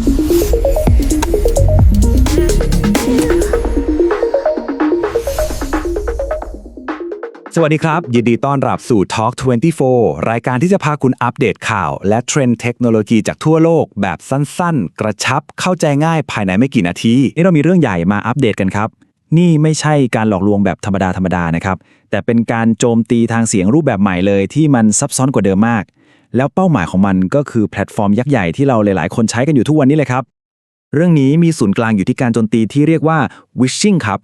สวัสดีครับ ยินดีต้อนรับสู่ Talk 24 รายการที่จะพาคุณอัปเดตข่าว และเทรนด์เทคโนโลยีจากทั่วโลก แบบสั้นๆ กระชับเข้าใจง่ายภายในไม่กี่นาที นี่เรามีเรื่องใหญ่มาอัปเดตกันครับ นี่ไม่ใช่การหลอกลวงแบบธรรมดาธรรมดานะครับ แต่เป็นการโจมตีทางเสียงรูปแบบใหม่เลยที่มันซับซ้อนกว่าเดิมมาก แล้วเป้าหมายของมันก็คือแพลตฟอร์มยักษ์ใหญ่ที่เราหลายๆ คนใช้กันอยู่ทุกวันนี้เลยครับ เรื่องนี้มีศูนย์กลางอยู่ที่การโจมตีที่เรียกว่า wishing ครับ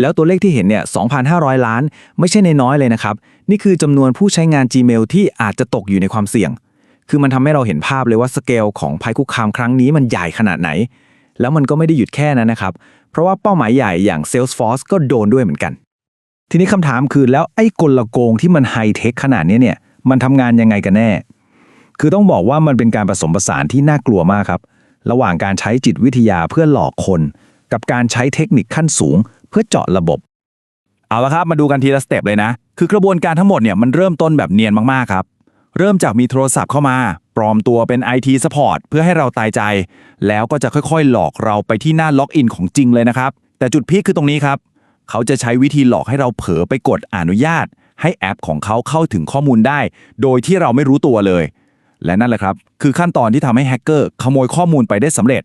แล้วตัวเลขที่เห็นเนี่ย 2,500 ล้าน ไม่ใช่ในน้อยเลยนะครับ นี่คือจำนวนผู้ใช้งาน Gmail ที่อาจจะตกอยู่ในความเสี่ยง คือมันทำให้เราเห็นภาพเลยว่าสเกลของภัยคุกคามครั้งนี้มันใหญ่ขนาดไหน แล้วมันก็ไม่ได้หยุดแค่นั้นนะครับ เพราะว่าเป้าหมายใหญ่อย่าง Salesforce ก็โดนด้วยเหมือนกัน ทีนี้คำถามคือแล้วไอ้กลโกงที่มันไฮเทคขนาดนี้เนี่ย มันทำงานยังไงกันแน่ คือต้องบอกว่ามันเป็นการผสมผสานที่น่ากลัวมากครับ ระหว่างการใช้จิตวิทยาเพื่อหลอกคน กับการใช้เทคนิคขั้นสูง เพื่อเจาะระบบ เอาละครับมาดูกันทีละสเต็ปเลยนะ คือกระบวนการทั้งหมดเนี่ยมันเริ่มต้นแบบเนียนมากๆครับเริ่มจากมีโทรศัพท์เข้ามา ปลอมตัวเป็น IT Support เพื่อให้เราตายใจ แล้วก็จะค่อยๆ หลอกเราไปที่หน้าล็อกอินของจริงเลยนะครับ แต่จุดพีคคือตรงนี้ครับ เขาจะใช้วิธีหลอกให้เราเผลอไปกดอนุญาต ให้แอปของเขาเข้าถึงข้อมูลได้ โดยที่เราไม่รู้ตัวเลย และนั่นแหละครับ คือขั้นตอนที่ทำให้แฮกเกอร์ขโมยข้อมูลไปได้สำเร็จ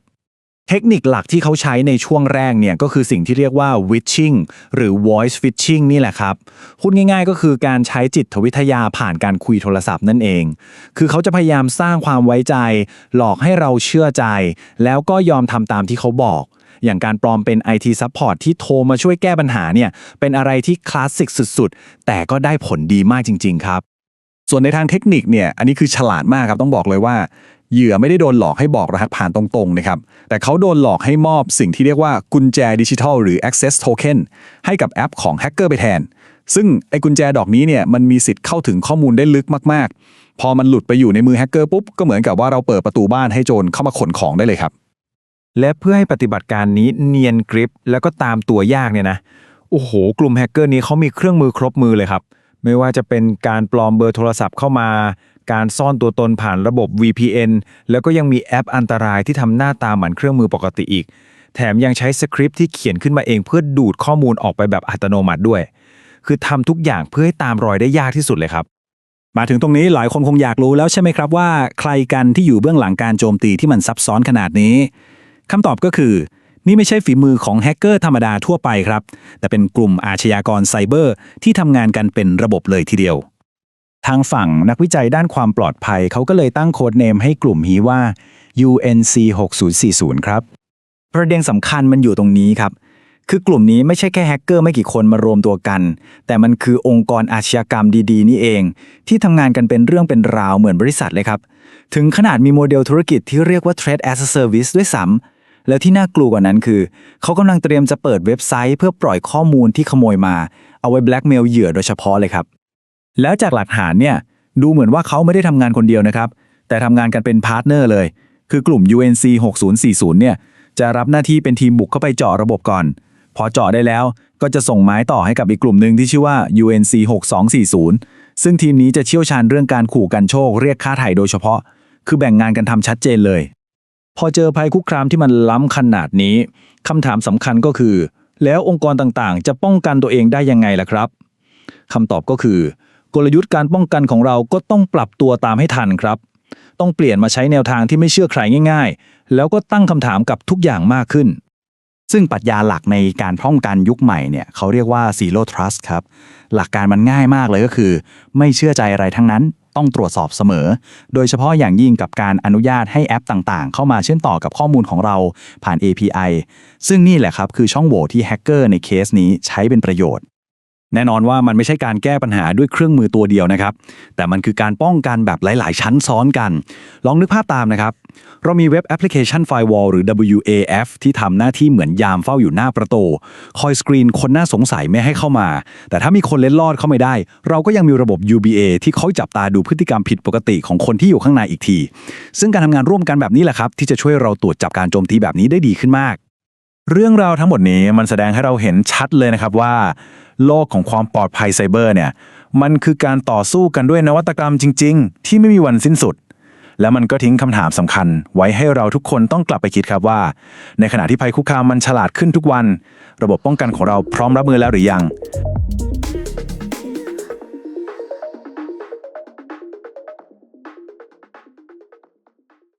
เทคนิคหลักที่เขาใช้ในช่วงแรกเนี่ยก็คือสิ่งที่เรียกว่า witching หรือ voice phishing นี่แหละครับพูดง่ายๆ ก็คือการใช้จิตวิทยาผ่านการคุยโทรศัพท์นั่นเอง คือเขาจะพยายามสร้างความไว้ใจ หลอกให้เราเชื่อใจ แล้วก็ยอมทำตามที่เขาบอกอย่างการปลอมเป็น IT Support ที่โทรมาช่วยแก้ปัญหาเนี่ยเป็นอะไรที่คลาสสิกสุดๆ แต่ก็ได้ผลดีมากจริง ๆ ครับ ส่วนในทางเทคนิคเนี่ยอันนี้คือฉลาดมากครับต้องบอกเลยว่าเหยื่อไม่ได้โดนหลอกให้บอกรหัสผ่านตรงๆนะครับ แต่เขาโดนหลอกให้มอบสิ่งที่เรียกว่ากุญแจดิจิทัลหรือ access token ให้กับแอปของแฮกเกอร์ไปแทน ซึ่งไอ้กุญแจดอกนี้เนี่ยมันมีสิทธิ์เข้าถึงข้อมูลได้ลึกมากๆ พอมันหลุดไปอยู่ในมือแฮกเกอร์ปุ๊บ ก็เหมือนกับว่าเราเปิดประตูบ้านให้โจรเข้ามาขนของได้เลยครับ และเพื่อให้ปฏิบัติการนี้เนียนกริปแล้วก็ตามตัวยากเนี่ยนะ โอ้โห กลุ่มแฮกเกอร์นี้เขามีเครื่องมือครบมือเลยครับ ไม่ว่าจะเป็นการปลอมเบอร์โทรศัพท์เข้ามา การซ่อนตัวตนผ่านระบบ VPN แล้วก็ยังมีแอปอันตรายที่ทำหน้าตาเหมือนเครื่องมือปกติอีก แถมยังใช้สคริปต์ที่เขียนขึ้นมาเองเพื่อดูดข้อมูลออกไปแบบอัตโนมัติด้วย คือทำทุกอย่างเพื่อให้ตามรอยได้ยากที่สุดเลยครับ มาถึงตรงนี้หลายคนคงอยากรู้แล้วใช่ไหมครับว่า ใครกันที่อยู่เบื้องหลังการโจมตีที่มันซับซ้อนขนาดนี้คำตอบก็คือ นี่ไม่ใช่ฝีมือของแฮกเกอร์ธรรมดาทั่วไปครับ แต่เป็นกลุ่มอาชญากรไซเบอร์ที่ทำงานกันเป็นระบบเลยทีเดียว ทางฝั่งนักวิจัยด้านความปลอดภัยเขาก็เลยตั้งโค้ดเนมให้กลุ่มนี้ว่า UNC 6040ครับ ประเด็นสำคัญมันอยู่ตรงนี้ครับ คือกลุ่มนี้ไม่ใช่แค่แฮกเกอร์ไม่กี่คนมารวมตัวกัน แต่มันคือองค์กรอาชญากรรมดี ๆ นี่เอง ที่ทำงานกันเป็นเรื่องเป็นราวเหมือนบริษัทเลยครับ ถึงขนาดมีโมเดลธุรกิจที่เรียกว่า Trade as a Service ด้วยซ้ำ แล้วที่น่ากลัวกว่านั้นคือ เขากำลังเตรียมจะเปิดเว็บไซต์ เพื่อปล่อยข้อมูลที่ขโมยมา เอาไว้แบล็กเมลเหยื่อโดยเฉพาะเลยครับ แล้วจากหลักฐานเนี่ยดูเหมือนว่าเขาไม่ได้ทำงานคนเดียวนะครับ แต่ทำงานกันเป็นพาร์ทเนอร์เลย คือกลุ่ม UNC 6040เนี่ยจะรับหน้าที่เป็นทีมบุกเข้าไปเจาะระบบก่อน พอเจาะได้แล้วก็จะส่งไม้ต่อให้กับอีกกลุ่มหนึ่งที่ชื่อว่า UNC 6240ซึ่งทีมนี้จะเชี่ยวชาญเรื่องการขู่กันโชคเรียกค่าไถ่โดยเฉพาะ คือแบ่งงานกันทำชัดเจนเลย พอเจอภัยคุกคามที่มันล้ำขนาดนี้คำถามสำคัญก็คือ แล้วองค์กรต่างๆ จะป้องกันตัวเองได้ยังไงล่ะครับคำตอบก็คือ กลยุทธ์การป้องกันของเราก็ต้องปรับตัวตามให้ทันครับ ต้องเปลี่ยนมาใช้แนวทางที่ไม่เชื่อใครง่าย ๆ แล้วก็ตั้งคำถามกับทุกอย่างมากขึ้น ซึ่งปรัชญาหลักในการป้องกันยุคใหม่เนี่ยเขาเรียกว่า zero trust ครับ หลักการมันง่ายมากเลยก็คือ ไม่เชื่อใจอะไรทั้งนั้น ต้องตรวจสอบเสมอ โดยเฉพาะอย่างยิ่งกับการอนุญาตให้แอปต่างๆ เข้ามาเชื่อมต่อกับข้อมูลของเราผ่าน API ซึ่งนี่แหละครับคือช่องโหว่ที่แฮกเกอร์ในเคสนี้ใช้เป็นประโยชน์ แน่นอนว่ามันไม่ใช่การแก้ปัญหาด้วยเครื่องมือตัวเดียวนะครับ แต่มันคือการป้องกันแบบหลาย ๆ ชั้นซ้อนกัน ลองนึกภาพตามนะครับ เรามีเว็บแอปพลิเคชัน Firewall หรือ WAF ที่ทำหน้าที่เหมือนยามเฝ้าอยู่หน้าประตู คอยสกรีนคนน่าสงสัยไม่ให้เข้ามา แต่ถ้ามีคนเล็ดลอดเข้าไม่ได้ เราก็ยังมีระบบ UBA ที่เขาจับตาดูพฤติกรรมผิดปกติของคนที่อยู่ข้างในอีกที ซึ่งการทำงานร่วมกันแบบนี้แหละครับที่จะช่วยเราตรวจจับการโจมตีแบบนี้ได้ดีขึ้นมาก เรื่องราวทั้งหมดนี้มันแสดงให้เราเห็นชัดเลยนะครับว่า โลกของความปลอดภัยไซเบอร์เนี่ยมันคือการต่อสู้กันด้วยนวัตกรรมจริง ๆ ที่ไม่มีวันสิ้นสุด แล้วมันก็ทิ้งคำถามสำคัญ ไว้ให้เราทุกคนต้องกลับไปคิดครับว่า ในขณะที่ภัยคุกคามมันฉลาดขึ้นทุกวัน ระบบป้องกันของเราพร้อมรับมือแล้วหรือยัง